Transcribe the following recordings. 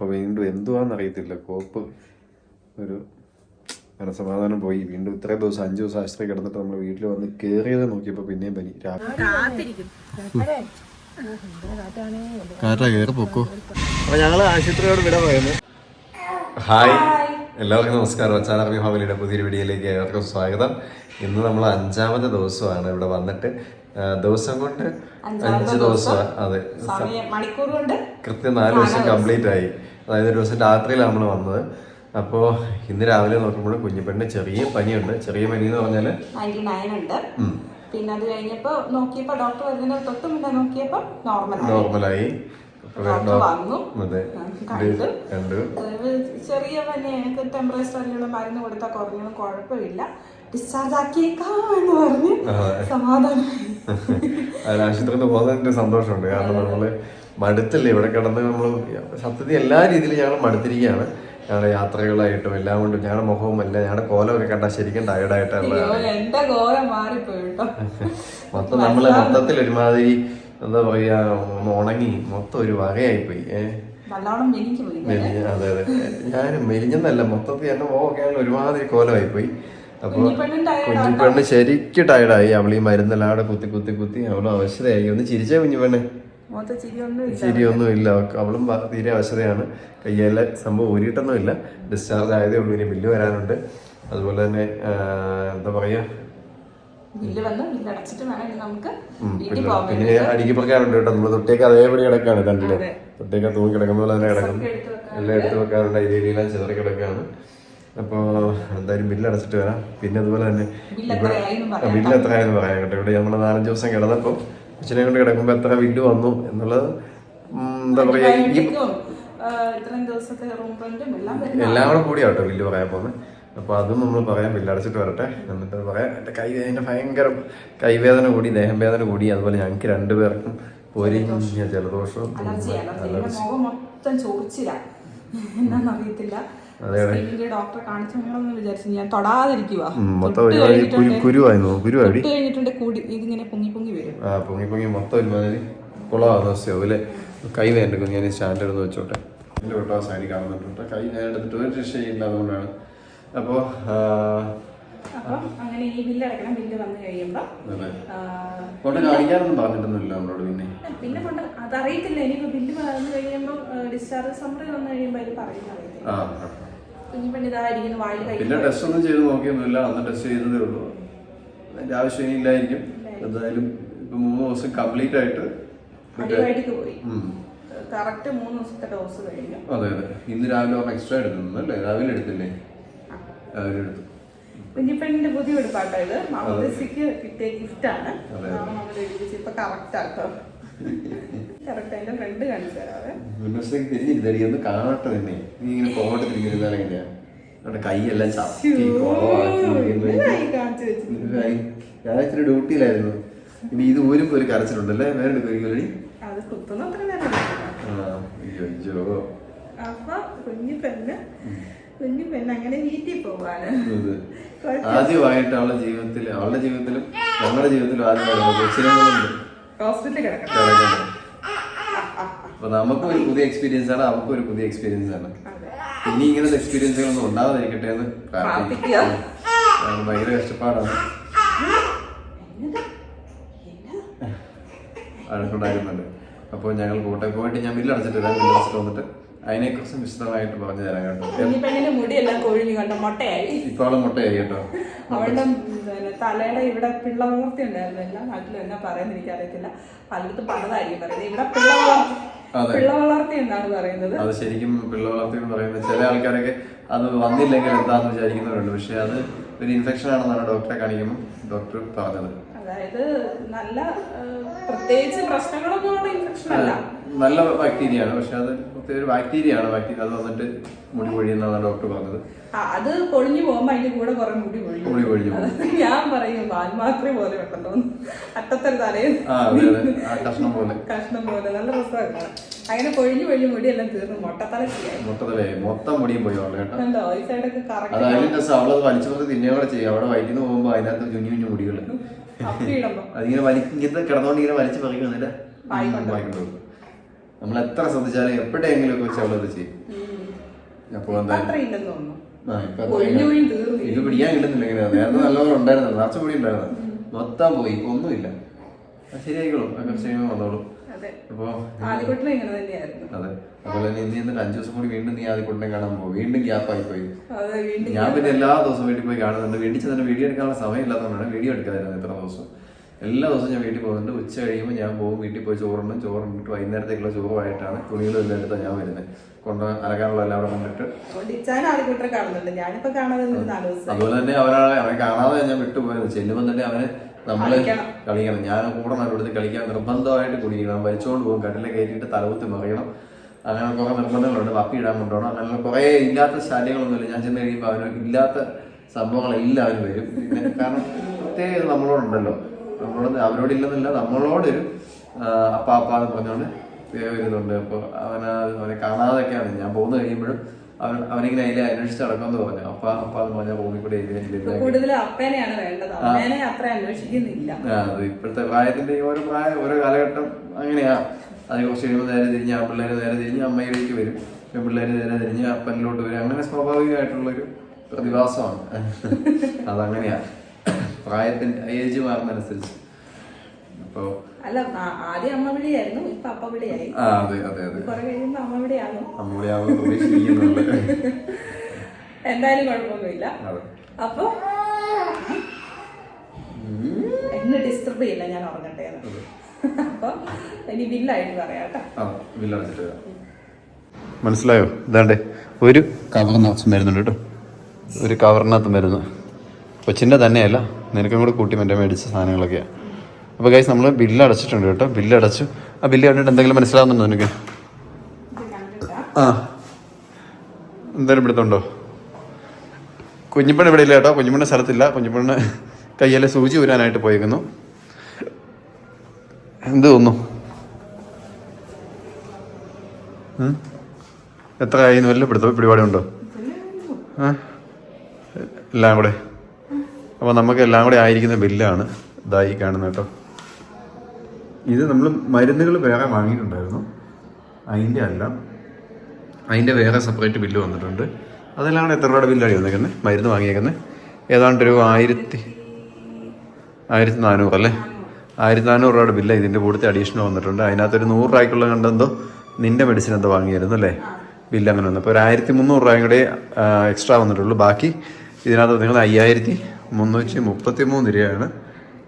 അപ്പോൾ വീണ്ടും എന്തുവാന്ന് അറിയത്തില്ല കോപ്പ് ഒരു മനസമാധാനം പോയി. വീണ്ടും ഇത്രയും ദിവസം അഞ്ചു ദിവസം ആശുപത്രി കിടന്നിട്ട് നമ്മൾ വീട്ടിൽ വന്ന് കയറിയത് നോക്കിയപ്പോൾ പിന്നെയും പനി. കാറ്റാ കയറി പൊക്കോ. അപ്പൊ ഞങ്ങൾ ആശുപത്രിയോട് വിട പറയുന്നു. ഹായ്. എല്ലാവർക്കും നമസ്കാരം. അച്ചാനർമി ഫാമിലിയുടെ പുതിയൊരു വീഡിയോയിലേക്ക് ഏവർക്കും സ്വാഗതം. ഇന്ന് നമ്മൾ അഞ്ചാമത്തെ ദിവസമാണ് ഇവിടെ വന്നിട്ട്. ദിവസം കൊണ്ട് അഞ്ച് ദിവസം അതെ. കൃത്യം നാല് ദിവസം കംപ്ലീറ്റ് ആയി അതായത് ഒരു ദിവസം രാത്രിയിലാണ് നമ്മൾ വന്നത്. അപ്പോ ഇന്ന് രാവിലെ നോക്കുമ്പോൾ കുഞ്ഞിപ്പെണ്ണിന് ചെറിയ പനിയുണ്ട്. ചെറിയ പനി എന്ന് പറഞ്ഞാൽ നയന്റി നയൻ ഉണ്ട്. പിന്നെ അത് കഴിഞ്ഞപ്പോ നോക്കിയപ്പോ ഡോക്ടർ വരുന്നതിന് തൊട്ട് മുന്നേ നോക്കിയപ്പോൾ നോർമൽ നോർമലായി. ചെറിയ പനി എനിക്ക് ടെമ്പറേച്ചറിലുള്ള മരുന്ന് കൊടുത്താൽ കുറഞ്ഞൊന്നും കുഴപ്പമില്ല. ഡിസ്ചാർജ് ആക്കിയേക്കാന്ന് പറഞ്ഞ് സമാധാനം ആശുപത്രിയിൽ പോകുന്നതിന്റെ സന്തോഷമുണ്ട്. കാരണം നമ്മൾ മടുത്തല്ലേ. ഇവിടെ കിടന്ന് നമ്മൾ സത്യത്തിൽ എല്ലാ രീതിയിലും ഞങ്ങൾ മടുത്തിരിക്കുകയാണ്. ഞങ്ങളുടെ യാത്രകളായിട്ടും എല്ലാം കൊണ്ടും ഞങ്ങളുടെ മുഖവും എല്ലാം ഞങ്ങളുടെ കോലമൊക്കെ കണ്ടാൽ ശരിക്കും ടയർഡായിട്ടുള്ള മൊത്തം നമ്മൾ മൊത്തത്തിൽ ഒരുമാതിരി എന്താ പറയാ ഉണങ്ങി മൊത്തം ഒരു വകയായിപ്പോയി. ഏഹ് പോയി. അതെ അതെ. ഞാനും മെലിഞ്ഞെന്നല്ല മൊത്തത്തിൽ എന്നെ ഓക്കെ ഒരുമാതിരി കോലമായിപ്പോയി. അപ്പൊ കുഞ്ഞിപ്പെണ്ണും tired കുഞ്ഞിപ്പെണ്ണ് ശരിക്കും ടയർഡായി അവൾ ഈ മരുന്നെല്ലാം അവിടെ കുത്തി കുത്തി കുത്തി അവളും അവശതയായി. ഒന്ന് ചിരിച്ചേ കുഞ്ഞിപ്പെണ്ണ് ചിരിയൊന്നും ഇല്ല. അവളും തീരെ അവശതയാണ്. കയ്യിലെ സംഭവം ഊരിയിട്ടൊന്നും ഇല്ല ഡിസ്ചാർജ് ആയതേ ഉള്ളൂ. ഇനി ബില്ല് വരാനുണ്ട്. അതുപോലെ തന്നെ എന്താ പറയാ? പിന്നെ അടിക്ക് പറക്കാനുണ്ട് കേട്ടോ. നമ്മൾ തൊട്ടേക്ക് അതേപടി കിടക്കാണ് കണ്ടില്ലേ? തൊട്ടേക്ക് തൂങ്ങി കിടക്കുന്ന പോലെ തന്നെ കിടക്കും. എല്ലാം എടുത്ത് വെക്കാറുണ്ട്. ഈ രീതിയിലെല്ലാം ചിതറി കിടക്കാണ്. അപ്പോ എന്തായാലും ബില്ല് അടച്ചിട്ട് വരാം. പിന്നെ അതുപോലെ തന്നെ ബില്ല് എത്രയായെന്ന് പറയാം കേട്ടോ. ഇവിടെ നമ്മൾ നാലഞ്ച് ദിവസം കിടന്നപ്പോൾ അച്ഛനെ കൊണ്ട് കിടക്കുമ്പോൾ എത്ര ബില്ല് വന്നു എന്നുള്ളത് എന്താ പറയാ ഈ ആന്റിബയോട്ടിക്കും, ദിവസത്തെ റൂം എല്ലാം കൂടെ എല്ലാം കേട്ടോ ബില്ല് പറയാൻ പോകുന്നത് അപ്പോൾ അതും നമ്മൾ പറയാം ബില്ല് അടച്ചിട്ട് വരട്ടെ. എന്നിട്ട് പറയാം എന്റെ കൈ എന്റെ ഭയങ്കര കൈവേദന കൂടി ദേഹം വേദന കൂടി അതുപോലെ ഞങ്ങൾക്ക് രണ്ടുപേർക്കും പൊരിഞ്ഞ ജലദോഷവും അലർജി മൊത്തം ചോദിച്ചില്ല എന്നാന്നറിയത്തില്ല ഡോക്ടറെ കാണിച്ചോളന്ന് വിചാരിച്ചു ഞാൻ തൊടാതിരിക്കുക മൊത്തം കുരുവായിരുന്നു. കഴിഞ്ഞിട്ടുണ്ട് കൂടി ഇതിങ്ങനെ പൊങ്ങി പൊങ്ങി വരും. ആ പൊങ്ങി പൊങ്ങി മൊത്തം ഒരുമാതിരി കുളമാകുന്ന അവസ്ഥയാവും അല്ലേ? കൈ വേണ്ട ഞാൻ സ്റ്റാൻഡ് എടുത്ത് വെച്ചോട്ടെ. എന്റെ തൊട്ട് ആ സൈഡിൽ കാണുന്നുണ്ട് കൈ ഞാൻ എടുത്തിട്ട് ഒരു രക്ഷയില്ല അതുകൊണ്ടാണ് അപ്പോൾ അപ്പൊ അങ്ങനെ ഈ ബില്ല് അടക്കണം ബില്ല് വന്നു കഴിയുമ്പോ അതെ. കാണിക്കാനൊന്നും പറഞ്ഞിട്ടൊന്നുമില്ല നമ്മളോട് പിന്നെ. പിന്നെ കൊണ്ട് അതറിയത്തില്ല. ഇനിയിപ്പോ ബില്ല് വന്നു കഴിയുമ്പോൾ ഡിസ്ചാർജ് സമ്മറി വന്നു കഴിയുമ്പോൾ അതിൽ പറയുന്നത്. കുഞ്ഞു പെണ്ണിതായിരിക്കുന്നു വായിൽ പിന്നെ ടെസ്റ്റ് ഒന്നും ചെയ്ത് നോക്കിയൊന്നുമില്ല അന്ന് ടെസ്റ്റ് ചെയ്തതേ ഉള്ളൂ. അതിന്റെ ആവശ്യം ഇല്ലായിരിക്കും. എന്തായാലും ഇപ്പൊ മൂന്ന് ദിവസം കംപ്ലീറ്റ് ആയിട്ട് അടിവായിട്ടേക്ക് പോയി. കറക്റ്റ് മൂന്ന് ദിവസത്തെ ഡോസ് കഴിഞ്ഞു. അതെ അതെ. ഇന്ന് രാവിലെ ഒന്ന് എക്സ്ട്രാ എടുക്കുന്നു അല്ലേ? രാവിലെ എടുത്തില്ലേ? രാവിലെ എടുത്തു. കുഞ്ഞിപ്പെണ്ണിന്റെ പുതിയ ഉടുപ്പാട്ടോ ഇത്. മാമോദിസിക്ക് കിട്ടിയ ഗിഫ്റ്റ് ആണ്. ഇപ്പൊ കറക്റ്റ് ആട്ടോ. കറക്റ്റ് അതിന്റെ ഫ്രണ്ട് കാണിച്ചു തരാവേ മുന്നോട്ടേക്ക് തിരിഞ്ഞിരുന്നടി ഒന്ന് കാണട്ടെ തന്നെ നീ ഇങ്ങനെ തിരിഞ്ഞിരുന്നാൽ എങ്ങനെയാ അവിടെ കൈയെല്ലാം ചത്തി. ഞാൻ ഇച്ചിരി ഡ്യൂട്ടിയിലായിരുന്നു ഇനി ഇത് ഊരുമ്പോ ഒരു കരച്ചിലുണ്ടല്ലേ? വേറെ നേരം അയ്യോ അയ്യോ. അപ്പൊ കുഞ്ഞു പെണ്ണ്. കുഞ്ഞു പെണ്ണ് അങ്ങനെ വീട്ടിൽ പോവാണ്. ഇത് ആദ്യമായിട്ട് അവളുടെ ജീവിതത്തിൽ അവളുടെ ജീവിതത്തിലും ഞങ്ങളുടെ ജീവിതത്തിലും ആദ്യമായിട്ട് ഹോസ്പിറ്റലിൽ കിടക്കണം. അപ്പൊ നമുക്കും ഒരു പുതിയ എക്സ്പീരിയൻസ് ആണ് അവർക്കും ഒരു പുതിയ എക്സ്പീരിയൻസ് ആണ്. ഇനി ഇങ്ങനത്തെ എക്സ്പീരിയൻസുകളൊന്നും ഉണ്ടാവാതിരിക്കട്ടെ എന്ന് പ്രാർത്ഥിക്കും ഭയങ്കര കഷ്ടപ്പാടാണ്. അഴക്കുണ്ടാക്കുന്നുണ്ട്. അപ്പോൾ ഞങ്ങൾ കോട്ടയം പോയിട്ട് ഞാൻ ബില്ല് അടച്ചിട്ട് വരാം. ബില്ല് അടച്ചിട്ട് വന്നിട്ട് അതിനെക്കുറിച്ച് വിശദമായിട്ട് പറഞ്ഞു തരാം കേട്ടോ. പെണ്ണിന്റെ മുടിയെല്ലാം കൊഴിഞ്ഞു കണ്ട? മുട്ടയായി. ഇപ്പൊ അവളെ മുട്ടയായി കേട്ടോ. അവളുടെ തലയുടെ ഇവിടെ പിള്ള വളർത്തി ഉണ്ടായിരുന്നു. എല്ലാ നാട്ടിലും എന്നാ പറയുന്നത് എനിക്കറിയത്തില്ല. പലയിടത്തും പലതായിരിക്കും പറയുന്നത്. ഇവിടെ പിള്ള വളർത്തി അതെ. പിള്ള വളർത്തി എന്നാണ് പറയുന്നത്. അത് ശരിക്കും പിള്ള വളർത്തി എന്ന് പറയുന്നത് ചില ആൾക്കാരൊക്കെ അത് വന്നില്ലെങ്കിൽ എന്താന്ന് വിചാരിക്കുന്നവരുണ്ട്. പക്ഷെ അത് ഒരു ഇൻഫെക്ഷൻ ആണെന്നാണ് ഡോക്ടറെ കാണിക്കുമ്പോൾ ഡോക്ടർ പറഞ്ഞത്. അതായത് നല്ല പ്രത്യേകിച്ച് പ്രശ്നങ്ങളൊന്നും ഇൻഫെക്ഷൻ അല്ല. നല്ല ബാക്ടീരിയാണ് പക്ഷെ അത് ഒരു ബാക്ടീരിയയാണ് ബാക്ടീരിയ അത് വന്നിട്ട് മുടി പൊഴിയുന്നതാണ് ഡോക്ടർ പറഞ്ഞത്. അത് പൊളിഞ്ഞു പോകുമ്പോ അതിന്റെ കൂടെ കുറെ മുടി പൊഴിഞ്ഞു മുടി പൊഴിഞ്ഞു. ഞാൻ പറയും പാൽമാത്രി പോലെ വെക്കണ്ടോ അട്ടത്തൊരു അതെ കഷ്ണം പോലെ. കഷ്ണം പോലെ. നല്ല രസമാണ് അങ്ങനെ പൊഴിഞ്ഞു പൊഴിഞ്ഞു മുടിയെല്ലാം തീർന്നു. മൊട്ടത്തല ചെയ്യായി മൊത്തത്തിലേ മൊത്തം മുടിയും പോയി അവളെ കേട്ടോ. കണ്ടോ ഈ സൈഡൊക്കെ കറക്റ്റ് അതിന്റെ അവളത് വലിച്ചു പറഞ്ഞ് തിന്നുക കൂടെ ചെയ്യും. അവിടെ വൈകുന്നു പോകുമ്പോ അതിനകത്ത് കുഞ്ഞു കുഞ്ഞു മുടികൾ അതിങ്ങനെ വലി ഇങ്ങനത്തെ കിടന്നോണ്ട് ഇങ്ങനെ വലിച്ചു വായിക്കൊണ്ടു നമ്മൾ എത്ര ശ്രദ്ധിച്ചാലും എപ്പോഴെങ്കിലും ഒക്കെ വെച്ച് അവളത് ചെയ്യും. അപ്പോൾ ഇത് പിടിക്കാൻ കിട്ടുന്നില്ല ഇങ്ങനെ. നേരത്തെ നല്ലപോലെ ഉണ്ടായിരുന്നു നിറച്ച പൊടി ഉണ്ടായിരുന്നു. മൊത്തം പോയി ഒന്നുമില്ല. ശരിയായിക്കോളും. അങ്ങനെ കുറച്ച് കഴിയുമ്പോൾ വന്നോളും. അതെ. അപ്പൊ ആദ്യക്കുട്ടിലും ഇങ്ങനെ തന്നെയായിരുന്നു. അതെ. അതുപോലെ തന്നെ ഇനി എന്നിട്ട് അഞ്ചു ദിവസം കൂടി വീണ്ടും നീ ആദ്യ കൊണ്ടേ കാണാൻ പോകും വീണ്ടും ഗ്യാപ്പായി പോയി വീണ്ടും ഞാൻ പിന്നെ എല്ലാ ദിവസവും വീട്ടിൽ പോയി കാണുന്നുണ്ട്. വീട്ടിൽ ചെന്നിട്ട് വീഡിയോ എടുക്കാനുള്ള സമയം ഇല്ലാത്തതുകൊണ്ടാണ് വീഡിയോ എടുക്കാതിരുന്നത് ഇത്ര ദിവസം. എല്ലാ ദിവസവും ഞാൻ വീട്ടിൽ പോകുന്നുണ്ട്. ഉച്ച കഴിയുമ്പോൾ ഞാൻ പോകും. വീട്ടിൽ പോയി ചോറുണ്ട് ചോറുണ്ടിട്ട് വൈകുന്നേരത്തേക്കുള്ള ചോറുമായിട്ടാണ് തുണികളും എല്ലാം എടുത്താൽ ഞാൻ വരുന്നത്. കൊണ്ട് അലക്കാനുള്ള എല്ലാം അവിടെ കൊണ്ടിട്ട്. അതുപോലെ തന്നെ അവരാണ് അവനെ കാണാതെ ഞാൻ വിട്ടുപോയത്. ചെല്ലുമ്പോൾ തന്നെ അവനെ നമ്മൾ കളിക്കണം. ഞാൻ കൂടെ നടുവെടുത്ത് കളിക്കാൻ നിർബന്ധമായിട്ട് കുടിക്കണം വലിച്ചോണ്ട് പോകും. കടലിൽ കയറ്റിയിട്ട് തലകുത്തി മറിയണം. അങ്ങനെ കുറെ നിർബന്ധങ്ങളുണ്ട്. പപ്പി ഇടാൻ കൊണ്ടുപോകണം. അങ്ങനെ കുറെ ഇല്ലാത്ത ശല്യങ്ങളൊന്നുമില്ല. ഞാൻ ചെന്ന് കഴിയുമ്പോൾ അവന് ഇല്ലാത്ത സംഭവങ്ങളെല്ലാം അവന് വരും. പിന്നെ കാരണം പ്രത്യേകം നമ്മളോടുണ്ടല്ലോ. നമ്മളോട് അവരോട് ഇല്ലെന്നില്ല നമ്മളോടൊരു അപ്പ അപ്പ എന്ന് പറഞ്ഞുകൊണ്ട് വരുന്നുണ്ട് അപ്പോൾ അവന് അവനെ കാണാതൊക്കെയാണ് ഞാൻ പോകുന്ന കഴിയുമ്പോഴും അവൻ അവനിങ്ങനെ അതിലെ അന്വേഷിച്ച് നടക്കുമെന്ന് പറഞ്ഞു. അപ്പ അപ്പ എന്ന് പറഞ്ഞാൽ ഭൂമി കൂടെ ആ, അത് ഇപ്പോഴത്തെ പ്രായത്തിന്റെ ഓരോ പ്രായം ഓരോ കാലഘട്ടം അങ്ങനെയാ. അത് കുറച്ച് കഴിയുമ്പോൾ നേരെ തിരിഞ്ഞ് ആ പിള്ളേർ നേരെ തിരിഞ്ഞ് അമ്മയിലേക്ക് വരും. പെൺപിള്ളേർ നേരെ തിരിഞ്ഞ് അപ്പനിലോട്ട് വരും. അങ്ങനെ സ്വാഭാവികമായിട്ടുള്ളൊരു പ്രതിഭാസമാണ്. അതങ്ങനെയാണ് പ്രായത്തിന്റെ ഏജ് മാറുന്നതനുസരിച്ച്. അപ്പോൾ അല്ല ആദ്യം അമ്മ വിളിയായിരുന്നു ഇപ്പൊ അപ്പ വിളിയായി. ആ അതെ അതെ അതെ. കുറെ കഴിയുമ്പോ അമ്മ വിളിയാകും. അമ്മൂളിയാവുമ്പോൾ പ്രതീക്ഷിക്കുന്നുണ്ട് എന്തായാലും കുഴപ്പമൊന്നുമില്ല. അപ്പൊ എന്നെ ഡിസ്റ്റർബ് ചെയ്യില്ല ഞാൻ ഉറങ്ങട്ടെ. അപ്പൊ ഇനി ബില്ലായിട്ട് പറയാം കേട്ടോ. ആ ബില്ലടച്ചിട്ട് വരാം. മനസ്സിലായോ? ഇതാണ്ടേ ഒരു കവറിനകത്ത് മരുന്നുണ്ട് കേട്ടോ. ഒരു കവറിനകത്ത് മരുന്ന്. കൊച്ചിന്റെ തന്നെയല്ല നിനക്കും കൂടെ കൂട്ടി മറ്റേ മേടിച്ച സാധനങ്ങളൊക്കെയാണ് അപ്പോൾ ഗൈസ് നമ്മൾ ബില്ല് അടച്ചിട്ടുണ്ട് കേട്ടോ. ബില്ല് അടച്ചു ആ ബില്ല് കണ്ടിട്ട് എന്തെങ്കിലും മനസ്സിലാവുന്നുണ്ടോ നിനക്ക്? ആ. എന്തായാലും പിടുത്തുണ്ടോ കുഞ്ഞിപ്പണ് ഇവിടെ ഇല്ല കേട്ടോ. കുഞ്ഞിപ്പണ്ണ സ്ഥലത്തില്ല. കുഞ്ഞിപ്പണ്ണ് കയ്യിലെ സൂചി ഊരാനായിട്ട് പോയേക്കുന്നു. എന്ത് തോന്നുന്നു? എത്ര ആയിരുന്നു വല്ല പിടുത്ത പിടിപാടുണ്ടോ? എല്ലാം കൂടെ. അപ്പോൾ നമുക്ക് എല്ലാം കൂടെ ആയിരിക്കുന്ന ബില്ലാണ് ഇതായി കാണുന്നത് കേട്ടോ. ഇത് നമ്മൾ മരുന്നുകൾ വേറെ വാങ്ങിയിട്ടുണ്ടായിരുന്നു. അതിന്റെ അല്ല. അതിന്റെ വേറെ സെപ്പറേറ്റ് ബില്ല് വന്നിട്ടുണ്ട്. അതെല്ലാം കൂടെ എത്ര രൂപയുടെ ബില്ലാണ് വന്നേക്കുന്നത് മരുന്ന് വാങ്ങിയേക്കുന്നത് ഏതാണ്ട് ഒരു ആയിരത്തി ആയിരത്തി നാനൂറ് അല്ലേ? ആയിരത്തി നാനൂറ് രൂപയുടെ ബില്ല് ഇതിന്റെ കൂടുതൽ അഡീഷണൽ വന്നിട്ടുണ്ട്. അതിനകത്തൊരു നൂറ് രൂപയ്ക്കുള്ള കണ്ടെന്തോ നിന്റെ മെഡിസിൻ എന്തോ വാങ്ങിയായിരുന്നു അല്ലേ? ബില്ല് അങ്ങനെ വന്നു. അപ്പോൾ ഒരു ആയിരത്തി മുന്നൂറ് രൂപയും കൂടെ എക്സ്ട്രാ വന്നിട്ടുള്ളൂ. ബാക്കി ഇതിനകത്ത് നിങ്ങൾ അയ്യായിരത്തി മുന്നൂറ്റി മുപ്പത്തി മൂന്ന് രൂപയാണ്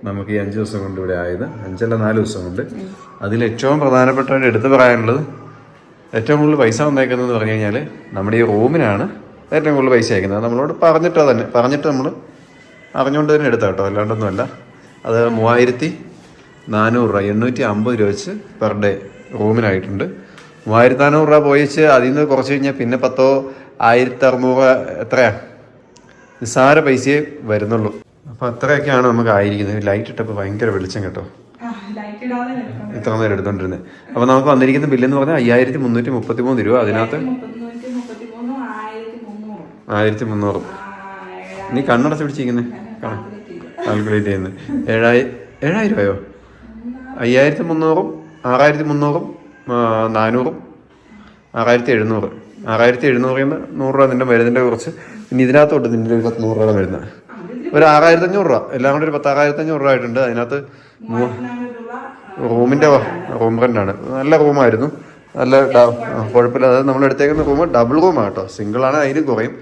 നമുക്ക് ഈ അഞ്ച് ദിവസം കൊണ്ട് ഇവിടെ ആയത്. അഞ്ചല്ല നാല് ദിവസം കൊണ്ട്. അതിൽ ഏറ്റവും പ്രധാനപ്പെട്ട എടുത്തു പറയാനുള്ളത് ഏറ്റവും കൂടുതൽ പൈസ വന്നേക്കുന്നത് എന്ന് പറഞ്ഞു കഴിഞ്ഞാൽ നമ്മുടെ ഈ റൂമിനാണ് ഏറ്റവും കൂടുതൽ പൈസ അയക്കുന്നത്. നമ്മളോട് പറഞ്ഞിട്ടോ തന്നെ പറഞ്ഞിട്ട് നമ്മൾ അറിഞ്ഞുകൊണ്ട് തന്നെ എടുത്താട്ടോ അല്ലാണ്ടൊന്നുമല്ല. അത് മൂവായിരത്തി നാനൂറ് രൂപ എണ്ണൂറ്റി അമ്പത് രൂപ വെച്ച് പെർ ഡേ റൂമിനായിട്ടുണ്ട്. മൂവായിരത്തി നാനൂറ് രൂപ പോയി വെച്ച് അതിൽ നിന്ന് കുറച്ച് കഴിഞ്ഞാൽ പിന്നെ പത്തോ ആയിരത്തി അറുന്നൂറ് എത്രയാ? നിസ്സാര പൈസയെ വരുന്നുള്ളൂ. അപ്പോൾ അത്രയൊക്കെയാണ് നമുക്ക് ആയിരിക്കുന്നത്. ലൈറ്റ് ഇട്ടപ്പോൾ ഭയങ്കര വെളിച്ചം കേട്ടോ. ഇത്ര നേരം എടുത്തോണ്ടിരുന്നത് അപ്പോൾ നമുക്ക് വന്നിരിക്കുന്ന ബില്ലെന്ന് പറഞ്ഞാൽ അയ്യായിരത്തി മുന്നൂറ്റി മുപ്പത്തി മൂന്ന് രൂപ അതിനകത്ത് ആയിരത്തി മുന്നൂറ് നീ കണ്ണടച്ച് പിടിച്ചിരിക്കുന്നത് കാൽക്കുലേറ്റ് ചെയ്യുന്നത് ഏഴായി ഏഴായിരം രൂപയോ? അയ്യായിരത്തി മുന്നൂറും ആറായിരത്തി മുന്നൂറും നാനൂറും ആറായിരത്തി എഴുന്നൂറ് ആറായിരത്തി എഴുന്നൂറിൽ നിന്ന് നൂറ് രൂപ നിന്റെ മരുന്നിന്റെ കുറച്ച്. പിന്നെ ഇതിനകത്തോട്ട് നിന്റെ ഒരു പത്ത് നൂറ് രൂപ വരുന്നത് ഒരു ആറായിരത്തി അഞ്ഞൂറ് രൂപ. എല്ലാം കൂടി ഒരു പത്ത് ആറായിരത്തി അഞ്ഞൂറ് രൂപ ആയിട്ടുണ്ട്. അതിനകത്ത് റൂമിന്റെ റൂം റെന്റാണ് നല്ല റൂമായിരുന്നു. നല്ല കുഴപ്പമില്ല. അതായത് നമ്മൾ എടുത്തേക്കുന്ന റൂം ഡബിൾ റൂമാണ് കേട്ടോ. സിംഗിളാണ് അതിന് കുറയും.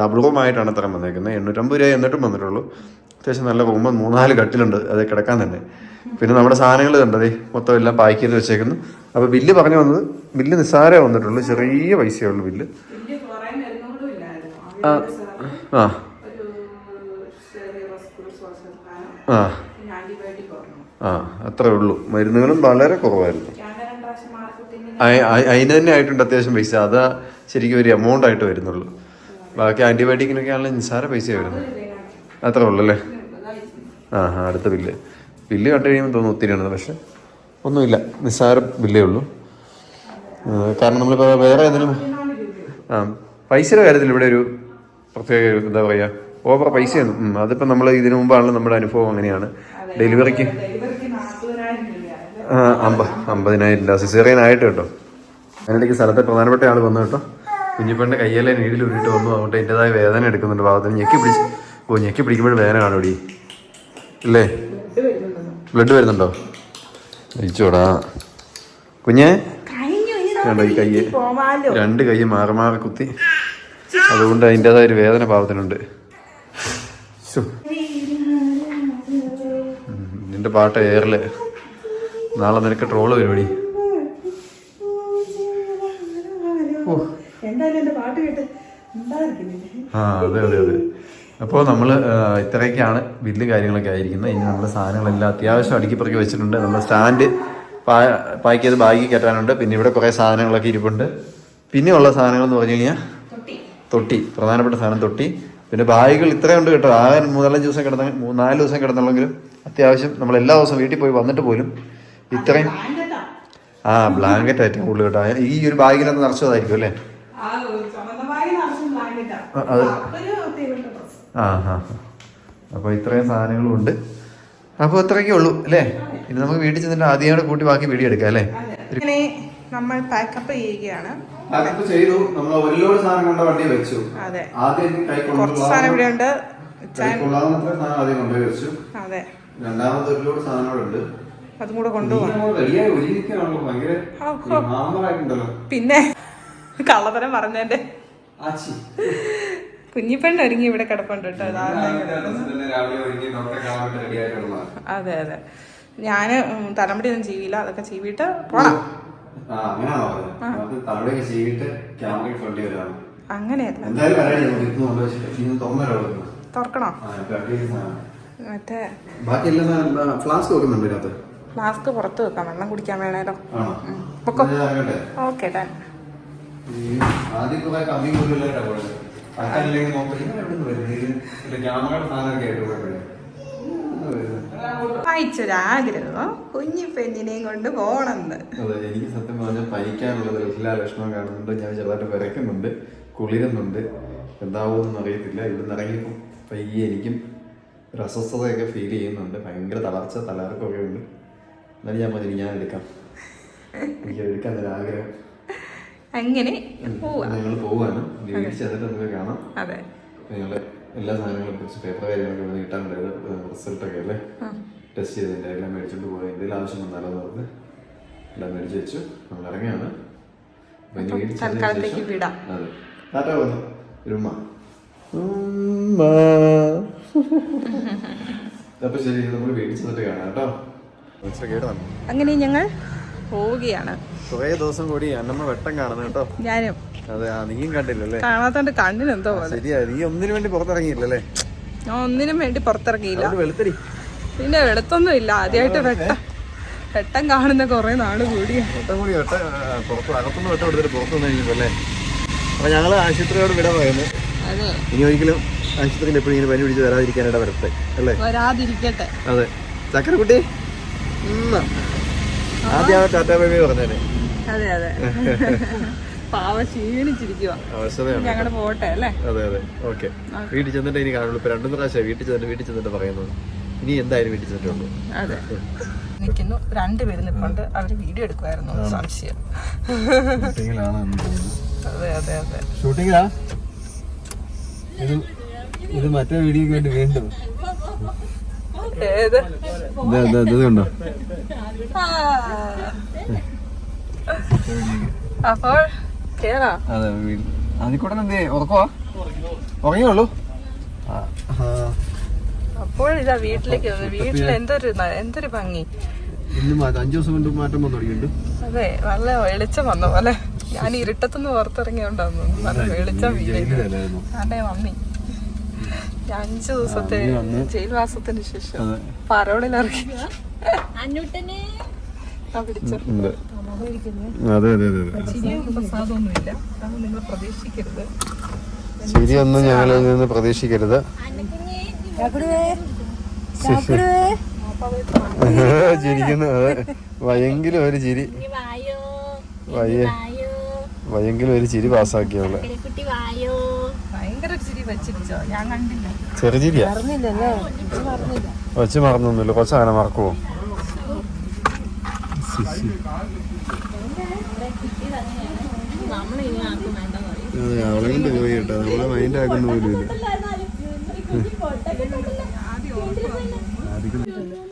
ഡബിൾ റൂമായിട്ടാണ് അത്ര വന്നേക്കുന്നത്. എണ്ണൂറ്റമ്പത് രൂപ എന്നിട്ടും വന്നിട്ടുള്ളൂ. അത്യാവശ്യം നല്ല റൂം മൂന്നാൽ കട്ടിലുണ്ട് അത് കിടക്കാൻ തന്നെ. പിന്നെ നമ്മുടെ സാധനങ്ങൾ കണ്ടതേ മൊത്തം എല്ലാം പാക്ക് ചെയ്ത് വെച്ചേക്കുന്നു. അപ്പോൾ ബില്ല് പറഞ്ഞു വന്നത് ബില്ല് നിസ്സാരേ വന്നിട്ടുള്ളൂ ചെറിയ പൈസയേ ഉള്ളൂ ബില്ല്. ആ ആ. ആ. അത്രേ ഉള്ളൂ. മരുന്നുകളും വളരെ കുറവായിരുന്നു. അതിന് തന്നെ ആയിട്ടുണ്ട് അത്യാവശ്യം പൈസ. അതാ ശരിക്കും ഒരു എമൗണ്ട് ആയിട്ട് വരുന്നുള്ളൂ. ബാക്കി ആന്റിബയോട്ടിക്കിനൊക്കെ ആണെങ്കിൽ നിസ്സാര പൈസ വരുന്നത് അത്രേ ഉള്ളൂ അല്ലേ ആ ആ അടുത്ത ബില്ല്. ബില്ല് കണ്ടു കഴിയുമ്പോൾ തോന്നുന്നു ഒത്തിരിയാണ് പക്ഷെ ഒന്നുമില്ല. നിസ്സാര ബില്ലേ ഉള്ളൂ. കാരണം നമ്മളിപ്പോൾ വേറെ ഏതെങ്കിലും ആ പൈസയുടെ കാര്യത്തിൽ ഇവിടെ ഒരു പ്രത്യേക എന്താ പറയുക ഓവർ പൈസയൊന്നും അതിപ്പോൾ നമ്മൾ ഇതിനു മുമ്പാണല്ലോ നമ്മുടെ അനുഭവം അങ്ങനെയാണ്. ഡെലിവറിക്ക് അമ്പ അമ്പതിനായിരം രൂപ. സിസേറിയൻ ആയിട്ട് കേട്ടോ. അതിനിടയ്ക്ക് സ്ഥലത്തെ പ്രധാനപ്പെട്ട ആൾ വന്നു കേട്ടോ. കുഞ്ഞിപ്പണ്ണിന്റെ കയ്യെല്ലാം നീടിൽ ഉരുട്ട് വന്നു. അതുകൊണ്ട് എന്റെതായ വേദന എടുക്കുന്നുണ്ട്. ഭാഗത്തിന് ഞെക്കി പിടിച്ച് ഓ ഞെക്കി പിടിക്കുമ്പോൾ വേദന കാണും ഇവിടെ ഇല്ലേ? ബ്ലഡ് വരുന്നുണ്ടോ? അയച്ചോടാ കുഞ്ഞേ? കണ്ടോ ഈ കയ്യ് രണ്ട് കൈ മാറി മാറി കുത്തി. അതുകൊണ്ട് അതിന്റെതായ ഒരു വേദന പാവത്തിനുണ്ട്. നിന്റെ പാട്ട് ഏറിൽ. നാളെ നിനക്ക് ട്രോൾ പരിപാടി ആ അതെ അതെ അതെ. അപ്പോൾ നമ്മൾ ഇത്രയൊക്കെയാണ് ബില്ല് കാര്യങ്ങളൊക്കെ ആയിരിക്കുന്നത്. ഇനി നമ്മുടെ സാധനങ്ങളെല്ലാം അത്യാവശ്യം അടുക്കി പറക്കി വെച്ചിട്ടുണ്ട്. നമ്മുടെ സ്റ്റാൻഡ് പാക്ക് ചെയ്ത് ബാഗിൽ കയറ്റാനുണ്ട് പിന്നെ ഇവിടെ കുറേ സാധനങ്ങളൊക്കെ ഇരിപ്പുണ്ട്. പിന്നെ ഉള്ള സാധനങ്ങൾ എന്ന് പറഞ്ഞു കഴിഞ്ഞാൽ തൊട്ടി. പ്രധാനപ്പെട്ട സാധനം തൊട്ടി. പിന്നെ ബാഗുകൾ ഇത്രയുണ്ട് കേട്ടോ. ആകെ മൂന്നാലഞ്ച് ദിവസം കിടന്ന നാല് ദിവസം കിടന്നുള്ളെങ്കിലും അത്യാവശ്യം നമ്മൾ എല്ലാ ദിവസവും വീട്ടിൽ പോയി വന്നിട്ട് പോലും ഇത്രയും ആ ബ്ലാങ്കറ്റ് ഏറ്റവും കൂടുതൽ കേട്ടോ. ഈ ഒരു ബാഗിനകത്ത് നിറച്ചതായിരിക്കും അല്ലേ? അത് ആ ഹാ അപ്പോൾ ഇത്രയും സാധനങ്ങളും ഉണ്ട്. അപ്പോൾ അത്രയൊക്കെ ഉള്ളൂ അല്ലേ? ഇനി നമുക്ക് വീട്ടിൽ ചെന്നിട്ട് ആദ്യം കൂട്ടി ബാക്കി വീഡിയോ എടുക്കാം അല്ലേ? നമ്മൾ പാക്കപ്പ് ചെയ്യുകയാണ്. ചെയ്തു. നമ്മൾ ഒരു ലോഡ് സാധനം കണ്ട വണ്ടി വെച്ചു. അതെ. ആദ്യം കുറച്ച് സാധനം ഇവിടെ ഉണ്ട് ചാൻ- കൊള്ളാവുന്നത്ര സാധനം ആദ്യം കൊണ്ടുപോയി വെച്ചു. അതെ. രണ്ടാമത് ഒരു ലോഡ് സാധനങ്ങളുണ്ട്. അതും കൂടെ കൊണ്ടുപോകാം റെഡിയായി ഒരുങ്ങിയിരിക്കുകയാണല്ലോ. ഭയങ്കര മാമറായിട്ടുണ്ടല്ലോ പിന്നെ കള്ളത്തരം പറഞ്ഞതിന്റെ ആച്ചി കുഞ്ഞിപ്പെണ്ണ് ഒരുങ്ങി ഇവിടെ കിടപ്പുണ്ട് കേട്ടോ അതെ അതെ. ഞാൻ തലമുടി ഒന്നും ചെയ്യില്ല അതൊക്കെ ചെയ്തിട്ട് പോണം. അങ്ങനെയല്ല. തുറക്കണോ? മറ്റേ ഫ്ലാസ്ക് ഫ്ലാസ്ക് പുറത്ത് വെക്കാം വെള്ളം കുടിക്കാൻ വേണേലോ? ഓക്കെ ഡാൻ ആദ്യം കമ്മി പോയത് അതല്ലെങ്കിൽ നോക്കാം എവിടെ നിന്ന് വരുന്നത് ക്യാമറയുടെ സാധനമൊക്കെ ആയിട്ട് പോയപ്പോഴേ. വായിച്ചൊരാഗ്രഹം കുഞ്ഞി പെണ്ണിനെയും കൊണ്ട് പോണെന്ന്. അതെ എനിക്ക് സത്യം പറഞ്ഞാൽ പനിക്കാനുള്ളത് എല്ലാ ലക്ഷണവും കാണുന്നുണ്ട്. ഞാൻ ചെറുതായിട്ട് വരയ്ക്കുന്നുണ്ട് കുളിരുന്നുണ്ട്. എന്താവുമെന്നൊന്നും അറിയത്തില്ല. ഇവിടെ ഇറങ്ങിയപ്പോൾ പയ്യെ എനിക്കും ഒരു അസ്വസ്ഥതയൊക്കെ ഫീൽ ചെയ്യുന്നുണ്ട്. ഭയങ്കര തളർച്ച തലകറക്കമൊക്കെ ഉണ്ട്. എന്നാലും ഞാൻ പറഞ്ഞു ഞാൻ എടുക്കാം. എനിക്ക് എടുക്കാൻ ഒരു ആഗ്രഹം. അങ്ങനെ പോവാ. അതെ. എല്ലാ സാധനങ്ങളെ കുറിച്ച് പേപ്പർ കാര്യങ്ങളൊക്കെ ഇവിടെ കിട്ടാനുണ്ടായത് റിസൾട്ടൊക്കെ അല്ലേ? ടെസ്റ്റ് ചെയ്തതിന്റെ എല്ലാം മേടിച്ചോണ്ട് പോയി എന്തെങ്കിലും ആവശ്യം വന്നാലോ എന്ന് പറഞ്ഞ് എല്ലാം മേടിച്ച് വെച്ചു. നമ്മൾ ഇറങ്ങിയാണ്. അതെ. ടാറ്റ വന്നു. ഉമ്മ. അപ്പൊ ശരി നമ്മൾ വീട്ടിൽ ചെന്നിട്ട് കാണാം കേട്ടോ. അങ്ങനെ ഞങ്ങൾ പോവുകയാണ്. കുറേ ദിവസം കൂടി അന്നമ്മ വെട്ടം കാണുന്നു കേട്ടോ. ഞാനും. അതെ ആ നീയും കണ്ടില്ലല്ലേ? കാണാത്തോണ്ട് കണ്ണിന് എന്തോ ശരിയാ നീ ഒന്നിനു വേണ്ടി പുറത്തിറങ്ങിയില്ലല്ലേ? ഞാൻ ഒന്നിനും വേണ്ടി പുറത്തിറങ്ങിയില്ല. വെളുത്തടി പിന്നെ വെളുത്തൊന്നും ഇല്ല. ആദ്യമായിട്ട് വെട്ടം. വെട്ടം കാണുന്ന കുറെ നാൾ കൂടി. വെട്ടം കൂടി വെട്ട പുറത്ത് അകത്തുനിന്ന് വെട്ടം എടുത്തിട്ട് അപ്പൊ ഞങ്ങൾ ആശുപത്രിയോട് വിട പറയുന്നു. ഇനി ഒരിക്കലും ആശുപത്രിയിൽ എപ്പോഴും ഇങ്ങനെ പനി പിടിച്ച് വരാതിരിക്കാൻ വരട്ടെ അല്ലേ? വരാതിരിക്കട്ടെ. അതെ. ചക്കരക്കുട്ടി. ആദ്യം ടാറ്റാ ബേബി പറഞ്ഞേ അതെ അതെ. പാവ ക്ഷീണിച്ചിരിക്കുക അവശതയാണ് ഞങ്ങൾ പോട്ടെ അല്ലേ? അതെ അതെ. ഓക്കെ. വീട്ടിൽ ചെന്നിട്ട് ഇനി കാണുള്ളൂ. ഇപ്പൊ രണ്ടു പ്രാവശ്യം വീട്ടിൽ ചെന്നിട്ട് വീട്ടിൽ ചെന്നിട്ട് പറയുന്നത്. ഇനി എന്തായാലും വീട്ടിൽ ചെന്നിട്ടുള്ളൂ. അതെ. നിൽക്കുന്നു രണ്ടുപേര് നിൽപ്പുണ്ട് അവർ വീഡിയോ എടുക്കുമായിരുന്നു സംശയം. അതെ അതെ അതെ. ഇത് മറ്റേ വീഡിയോക്ക് വേണ്ടി വീണ്ടും. ഇത് കണ്ടോ. അപ്പോൾ കേറാ. അതെ അതിക്കൂടെ എന്തേ ഉറക്കവാ? ഉറങ്ങിയുള്ളൂ? അപ്പോൾ ഇതാ വീട്ടിലേക്ക് വീട്ടിൽ എന്തൊരു എന്തൊരു ഭംഗി. ഇന്ന് മാറ്റം അഞ്ചു ദിവസം കൊണ്ട് മാറ്റം വന്നു തുടങ്ങിയിട്ടുണ്ട്. അതെ നല്ല വെളിച്ചം വന്ന പോലെ. ഞാൻ ഇരുട്ടത്തുനിന്ന് പുറത്തിറങ്ങിയോണ്ടാന്നു നല്ല വെളിച്ചം ജയിലിലല്ലായിരുന്നോ? അതെ മമ്മി അഞ്ചു ദിവസത്തെ ജയിൽവാസത്തിന് ശേഷം. പരോളിൽ ഇറങ്ങി. അതെ അതെ അതെ ശരിയൊന്നും ഞങ്ങളിൽ നിന്ന് പ്രതീക്ഷിക്കരുത്. ചിരിക്കുന്നു അതെ. വയെങ്കിലും ഒരു ചിരി. വായോ. വയ്യ. വായോ. വയെങ്കിലും ഒരു ചിരി പാസ്സാക്കിയോളെ കുട്ടി വായോ ഭയങ്കര ഒരു ചിരി വെച്ചിരിച്ചോ ഞാൻ കണ്ടില്ല ചെറുചിരിയാ വെച്ച് മറന്നൊന്നുമില്ല. കൊച്ചു അങ്ങനെ മറക്കുവോ? അതെ അവളെ കൊണ്ട് പോയി കേട്ടോ. നമ്മളെ മൈൻഡ് ആക്കുന്ന പോലും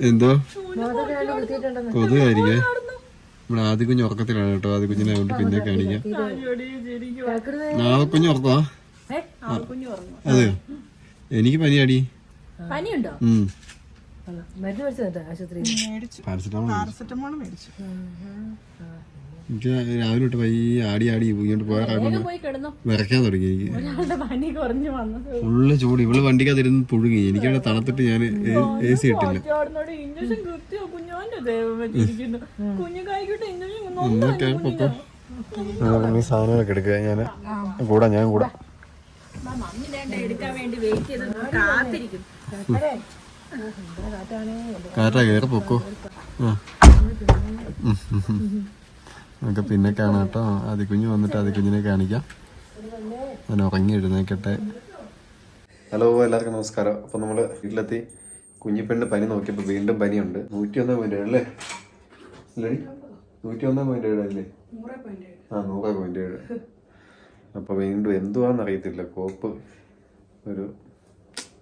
എന്തോ? കൊതുകായിരിക്കേ? നമ്മുടെ ആദ്യ കുഞ്ഞ് ഉറക്കത്തിലാണ് കേട്ടോ. ആദ്യ കുഞ്ഞിനെ കൊണ്ട് പിന്നെ കാണിക്കാം. നാളെ കുഞ്ഞ് ഉറക്കമാ അതെയോ എനിക്ക് പനിയാടി. പനിയുണ്ടോ? ഉം. മരുന്ന് മേടിച്ചോ ആശുപത്രിയിൽ? പാരസെറ്റാമോൾ പാരസെറ്റമോൾ മേടിച്ചു. എനിക്ക് രാവിലെ തൊട്ട് പയ്യെ ആടി ആടി ഇങ്ങോട്ട് പോയ കാരണം പോയി കിടന്നു. വിറയ്ക്കാൻ തുടങ്ങി എനിക്ക്. ഫുള്ള് ചൂട്. ഇവൾ വണ്ടിക്കകത്തിരുന്ന് പുഴുങ്ങി. എനിക്കവിടെ തണുത്തിട്ട് ഞാൻ എ സി ഇട്ടില്ല. കുഞ്ഞു പൊക്കോ. സാധനങ്ങളൊക്കെ എടുക്കുക ഞാൻ കൂടാ ഞാൻ കൂടാ. മമ്മി വേണ്ട എടുക്കാൻ വേണ്ടി വെയിറ്റ് ചെയ്ത് കാത്തിരിക്കും. കാറ്റാ കയറി പൊക്കോ. നമുക്ക് പിന്നെ കാണാം കേട്ടോ. അതി കുഞ്ഞു വന്നിട്ട് അതി കുഞ്ഞിനെ കാണിക്കാം. ഞാൻ ഉറങ്ങി എഴുന്നേക്കട്ടെ. ഹലോ എല്ലാവർക്കും നമസ്കാരം. അപ്പോൾ നമ്മൾ വീട്ടിലെത്തി. കുഞ്ഞിപ്പെണ്ണ് പനി നോക്കിയപ്പോൾ വീണ്ടും പനിയുണ്ട്. നൂറ്റി ഒന്നാം പോയിന്റ് ഏഴ് അല്ലേ? അല്ലേ നൂറ്റി ഒന്നാം പോയിന്റ് ഏഴ് അല്ലേ? ആ നൂറ് പോയിന്റ് ഏഴ്. അപ്പോൾ വീണ്ടും എന്തുവാന്ന് അറിയത്തില്ല കോപ്പ് ഒരു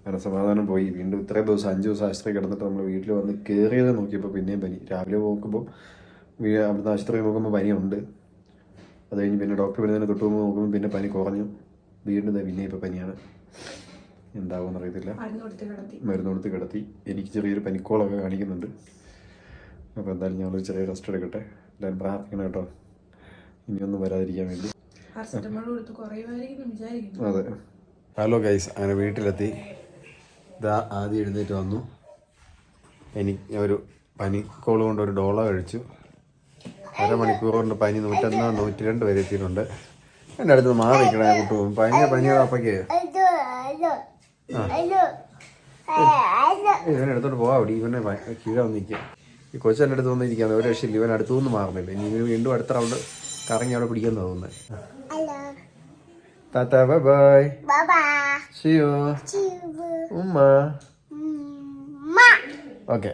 മനസമാധാനം പോയി. വീണ്ടും ഇത്രയും ദിവസം അഞ്ച് ദിവസം ആശുപത്രി കിടന്നിട്ട് നമ്മൾ വീട്ടിൽ വന്ന് കയറിയത് നോക്കിയപ്പോൾ പിന്നെയും പനി. രാവിലെ നോക്കുമ്പോൾ അവിടുന്ന് ആശുപത്രി നോക്കുമ്പോൾ പനിയുണ്ട്. അത് കഴിഞ്ഞ് പിന്നെ ഡോക്ടർ വരുന്നതിന് തൊട്ട് പോകുമ്പോൾ നോക്കുമ്പോൾ പിന്നെ പനി കുറഞ്ഞു. വീണ്ടും പിന്നെ ഇപ്പോൾ പനിയാണ്. എന്താവുമെന്ന് അറിയത്തില്ല മരുന്ന് കൊടുത്ത് കിടത്തി. എനിക്ക് ചെറിയൊരു പനിക്കോളൊക്കെ കാണിക്കുന്നുണ്ട്. അപ്പോൾ എന്തായാലും ഞങ്ങളൊരു ചെറിയ റെസ്റ്റ് എടുക്കട്ടെ. എല്ലാവരും പ്രാർത്ഥിക്കണം കേട്ടോ. ഇനിയൊന്നും വരാതിരിക്കാൻ വേണ്ടി. അതെ. ഹലോ ഗൈസ് അങ്ങനെ വീട്ടിലെത്തി. ഇതാ ആദ്യം എഴുന്നേറ്റ് വന്നു. എനിക്ക് ഒരു പനി കോൾ കൊണ്ട് ഒരു ഡോള കഴിച്ചു. അരമണിക്കൂർ കൊണ്ട് പനി നൂറ്റൊന്ന് നൂറ്റി രണ്ട് വരെ എത്തിയിട്ടുണ്ട്. എന്റെ അടുത്ത് മാറി നിൽക്കണേ കുട്ടു. പനിയ പനിയുടെ അപ്പയ്ക്ക് ഇവനെ പോവാ അവിടെ. ഇവനെ കീഴ വന്നിരിക്കുക ഈ കൊച്ചെന്റെ അടുത്ത് വന്നിരിക്കുകയാണ് ഒരു രക്ഷയില്ല. ഇവൻ അടുത്തുനിന്ന് മാറുന്നില്ല. ഇനി വീണ്ടും അടുത്ത റൗണ്ട് കറങ്ങി അവിടെ പിടിക്കാൻ തോന്നുന്നത്. താത്ത ബൈ ബൈ സിയോ ഉമ്മ ഓക്കെ